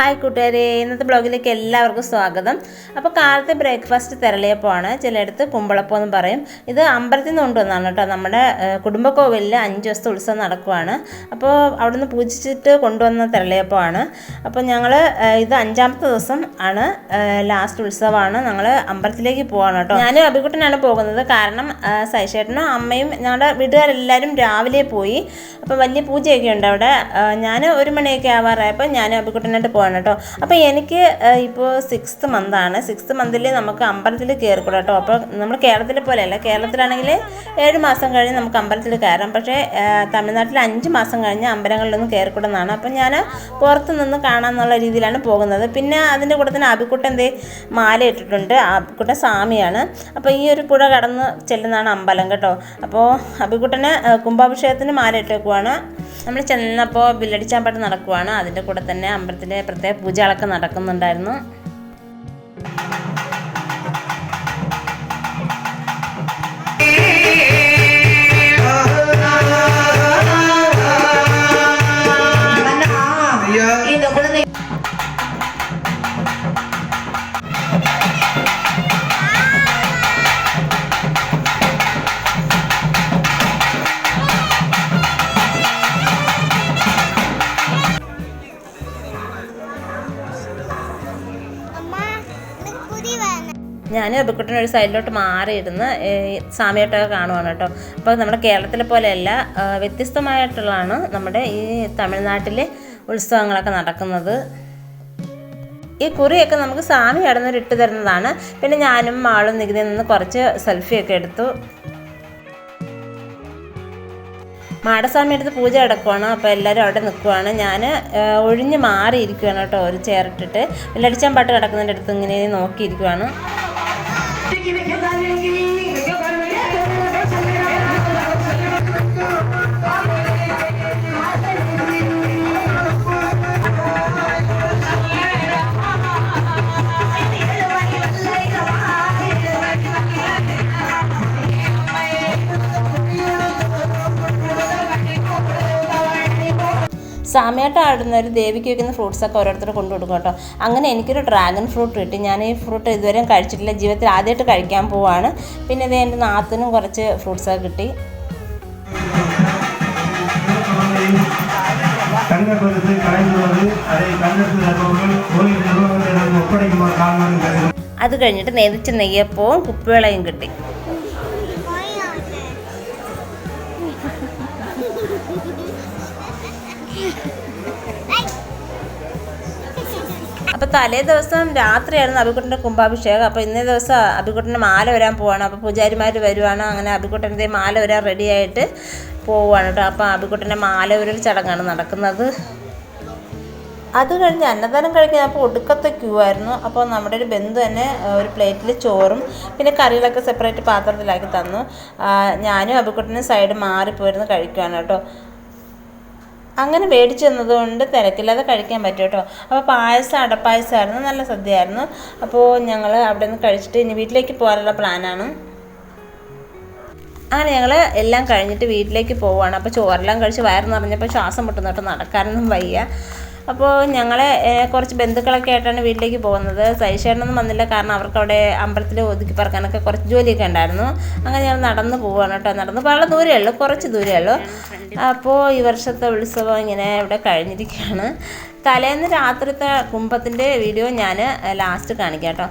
Hi കൂട്ടുകാരെ ഇന്നത്തെ ബ്ലോഗിലേക്ക് എല്ലാവർക്കും സ്വാഗതം. അപ്പോൾ കാലത്തെ ബ്രേക്ക്ഫാസ്റ്റ് തിരളിയപ്പമാണ്. ചിലയിടത്ത് കുമ്പളപ്പം എന്ന് പറയും. ഇത് അമ്പലത്തിൽ നിന്ന് കൊണ്ടുവന്നാണ് കേട്ടോ. നമ്മുടെ കുടുംബക്കോവിലിൽ അഞ്ച് ദിവസത്തെ ഉത്സവം നടക്കുവാണ്. അപ്പോൾ അവിടുന്ന് പൂജിച്ചിട്ട് കൊണ്ടുവന്ന തിരളിയപ്പമാണ്. അപ്പോൾ ഞങ്ങൾ ഇത് അഞ്ചാമത്തെ ദിവസം ആണ് ലാസ്റ്റ് ഉത്സവമാണ്. ഞങ്ങൾ അമ്പലത്തിലേക്ക് പോവാണ് കേട്ടോ. ഞാനും അഭികുട്ടനാണ് പോകുന്നത്. കാരണം സൈഷേട്ടനും അമ്മയും ഞങ്ങളുടെ വീട്ടുകാരെല്ലാവരും രാവിലെ പോയി. അപ്പോൾ വലിയ പൂജയൊക്കെ ഉണ്ട് അവിടെ. ഞാൻ ഒരു മണിയൊക്കെ ആവാറായപ്പോൾ ഞാനും അഭികുട്ടനായിട്ട് പോവാണ് കേട്ടോ അപ്പോൾ എനിക്ക് ഇപ്പോൾ സിക്സ്ത് മന്താണ് സിക്സ്ത് മന്തിൽ നമുക്ക് അമ്പലത്തിൽ കയറിക്കൂടാ കേട്ടോ അപ്പോൾ നമ്മൾ കേരളത്തിലെ പോലെയല്ല. കേരളത്തിലാണെങ്കിൽ ഏഴ് മാസം കഴിഞ്ഞ് നമുക്ക് അമ്പലത്തിൽ കയറാം. പക്ഷേ തമിഴ്നാട്ടിൽ അഞ്ച് മാസം കഴിഞ്ഞ് അമ്പലങ്ങളിലൊന്നും കയറിക്കൂടുന്നതാണ് അപ്പോൾ ഞാൻ പുറത്ത് നിന്ന് കാണാമെന്നുള്ള രീതിയിലാണ് പോകുന്നത്. പിന്നെ അതിന്റെ കൂടെ തന്നെ അബിക്കുട്ട എന്തേ മാല ഇട്ടിട്ടുണ്ട്. അബിക്കുട്ട സ്വാമിയാണ്. അപ്പോൾ ഈ ഒരു പുഴ കടന്ന് ചെല്ലുന്നതാണ് അമ്പലം കേട്ടോ. അപ്പോൾ അബിക്കുട്ടന് കുംഭാഭിഷേകത്തിന് മാല ഇട്ടേക്കുവാണ്. നമ്മൾ ചെന്നപ്പോൾ വില്ലടിച്ചാമ്പാട്ട് നടക്കുവാണ്. അതിന്റെ കൂടെ തന്നെ അമ്പലത്തിന്റെ പ്രത്യേക പൂജകളൊക്കെ നടക്കുന്നുണ്ടായിരുന്നു. ഞാൻ അബിക്കുട്ടൻ ഒരു സൈഡിലോട്ട് മാറിയിരുന്ന് ഈ സാമിയായിട്ടൊക്കെ കാണുവാണ് കേട്ടോ. അപ്പോൾ നമ്മുടെ കേരളത്തിലെ പോലെയല്ല വ്യത്യസ്തമായിട്ടുള്ളതാണ് നമ്മുടെ ഈ തമിഴ്നാട്ടിലെ ഉത്സവങ്ങളൊക്കെ നടക്കുന്നത്. ഈ കുറിയൊക്കെ നമുക്ക് സ്വാമി കടന്നൊരു ഇട്ട് തരുന്നതാണ്. പിന്നെ ഞാനും മാളും നികുതിയിൽ നിന്ന് കുറച്ച് സെൽഫിയൊക്കെ എടുത്തു. മാടസ്വാമി അടുത്ത് പൂജ കിടക്കുവാണ്. അപ്പോൾ എല്ലാവരും അവിടെ നിൽക്കുവാണ്. ഞാൻ ഒഴിഞ്ഞ് മാറിയിരിക്കുകയാണ് കേട്ടോ. ഒരു ചേർട്ടിട്ട് വെള്ളടിച്ചാൻ പാട്ട് കിടക്കുന്നതിന്റെ അടുത്ത് ഇങ്ങനെ നോക്കിയിരിക്കുവാണ്. 敵でけたね സാമയായിട്ട് ആടുന്ന ഒരു ദേവിക്ക് വയ്ക്കുന്ന ഫ്രൂട്ട്സൊക്കെ ഓരോരുത്തർ കൊണ്ടു കൊടുക്കും കേട്ടോ അങ്ങനെ എനിക്കൊരു ഡ്രാഗൺ ഫ്രൂട്ട് കിട്ടി ഞാൻ ഈ ഫ്രൂട്ട് ഇതുവരെയും കഴിച്ചിട്ടില്ല ജീവിതത്തിൽ ആദ്യമായിട്ട് കഴിക്കാൻ പോവാണ് പിന്നെ ഇത് എൻ്റെ നാത്തിനും കുറച്ച് ഫ്രൂട്ട്സൊക്കെ കിട്ടി தங்கப்பரிசு கலைந்துள்ளது அதை கண்டெடுத்து தருபவர்கள் கோயில் நிர்வாகத்திடம் ஒப்படைக்குமாறு காரணம் கருதும் അത് കഴിഞ്ഞിട്ട് നെതിച്ച് നെയ്യപ്പവും കുപ്പിവെളയും കിട്ടി തലേ ദിവസം രാത്രിയായിരുന്നു അബിക്കുട്ടന്റെ കുംഭാഭിഷേകം അപ്പോൾ ഇന്നേ ദിവസം അബിക്കുട്ടന്റെ മാല വരാൻ പോവാണ്. അപ്പോൾ പൂജാരിമാർ വരുവാണ്. അങ്ങനെ അബിക്കുട്ടന്റെ മാല വരാൻ റെഡിയായിട്ട് പോവുകയാണ് കേട്ടോ. അപ്പോൾ അബിക്കുട്ടന്റെ മാല ഒരു ചടങ്ങാണ് നടക്കുന്നത്. അത് കഴിഞ്ഞ് അന്നദാനം കഴിക്കാൻ അപ്പോൾ ഒടുക്കത്തെ ക്യൂ ആയിരുന്നു. അപ്പോൾ നമ്മുടെ ഒരു ബന്ധു തന്നെ ഒരു പ്ലേറ്റിൽ ചോറും പിന്നെ കറികളൊക്കെ സെപ്പറേറ്റ് പാത്രത്തിലാക്കി തന്നു. ഞാനും അബിക്കുട്ടനും സൈഡ് മാറിപ്പോയിരുന്നു കഴിക്കുകയാണ് കേട്ടോ. അങ്ങനെ മേടിച്ചു തന്നതുകൊണ്ട് തിരക്കില്ലാതെ കഴിക്കാൻ പറ്റും കേട്ടോ. അപ്പോൾ പായസം അടപ്പായസമായിരുന്നു. നല്ല സദ്യയായിരുന്നു. അപ്പോൾ ഞങ്ങൾ അവിടെ നിന്ന് കഴിച്ചിട്ട് ഇനി വീട്ടിലേക്ക് പോകാനുള്ള പ്ലാനാണ്. അങ്ങനെ ഞങ്ങൾ എല്ലാം കഴിഞ്ഞിട്ട് വീട്ടിലേക്ക് പോവുകയാണ്. അപ്പോൾ ചോറെല്ലാം കഴിച്ച് വയറ് നിറഞ്ഞപ്പോൾ ശ്വാസം മുട്ടുന്നു കേട്ടോ നടക്കാനൊന്നും വയ്യ. അപ്പോൾ ഞങ്ങൾ കുറച്ച് ബന്ധുക്കളൊക്കെ ആയിട്ടാണ് വീട്ടിലേക്ക് പോകുന്നത്. സൈശേട്ടനൊന്നും വന്നില്ല. കാരണം അവർക്ക് അവിടെ അമ്പലത്തിൽ ഒതുക്കി പറക്കാനൊക്കെ കുറച്ച് ജോലിയൊക്കെ ഉണ്ടായിരുന്നു. അങ്ങനെ ഞങ്ങൾ നടന്ന് പോവാണ് കേട്ടോ. നടന്ന് വളരെ ദൂരമേ ഉള്ളൂ. കുറച്ച് ദൂരമേ ഉള്ളൂ. അപ്പോൾ ഈ വർഷത്തെ ഉത്സവം ഇങ്ങനെ ഇവിടെ കഴിഞ്ഞിരിക്കുകയാണ്. തലേന്ന് രാത്രിത്തെ കുംഭത്തിന്റെ വീഡിയോ ഞാൻ ലാസ്റ്റ് കാണിക്കാം കേട്ടോ.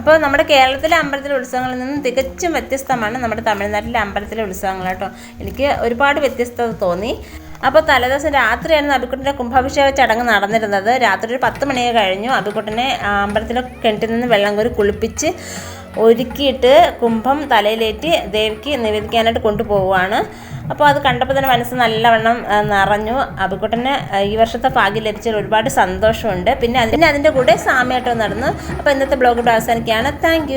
അപ്പോൾ നമ്മുടെ കേരളത്തിലെ അമ്പലത്തിലെ ഉത്സവങ്ങളിൽ നിന്നും തികച്ചും വ്യത്യസ്തമാണ് നമ്മുടെ തമിഴ്നാട്ടിലെ അമ്പലത്തിലെ ഉത്സവങ്ങൾ കേട്ടോ. എനിക്ക് ഒരുപാട് വ്യത്യസ്തത തോന്നി. അപ്പോൾ തലേദിവസം രാത്രിയായിരുന്നു അബിക്കുട്ടന്റെ കുംഭാഭിഷേക ചടങ്ങ് നടന്നിരുന്നത്. രാത്രി ഒരു പത്ത് മണിയൊക്കെ കഴിഞ്ഞു. അബിക്കുട്ടനെ അമ്പലത്തിലെ കിണറ്റിൽ നിന്ന് വെള്ളം കോരി കുളിപ്പിച്ച് ഒരുക്കിയിട്ട് കുംഭം തലയിലേറ്റി ദേവിക്ക് നിവേദിക്കാനായിട്ട് കൊണ്ടുപോവുകയാണ്. അപ്പോൾ അത് കണ്ടപ്പോൾ തന്നെ മനസ്സ് നല്ലവണ്ണം നിറഞ്ഞു. അബിക്കുട്ടന് ഈ വർഷത്തെ ഭാഗ്യം ലഭിച്ചതിൽ ഒരുപാട് സന്തോഷമുണ്ട്. പിന്നെ അതിന്റെ അതിന്റെ കൂടെ സാമ്യമായിട്ട് നടന്നു അപ്പോൾ ഇന്നത്തെ ബ്ലോഗ് ഇവിടെ അവസാനിക്കുകയാണ്. താങ്ക്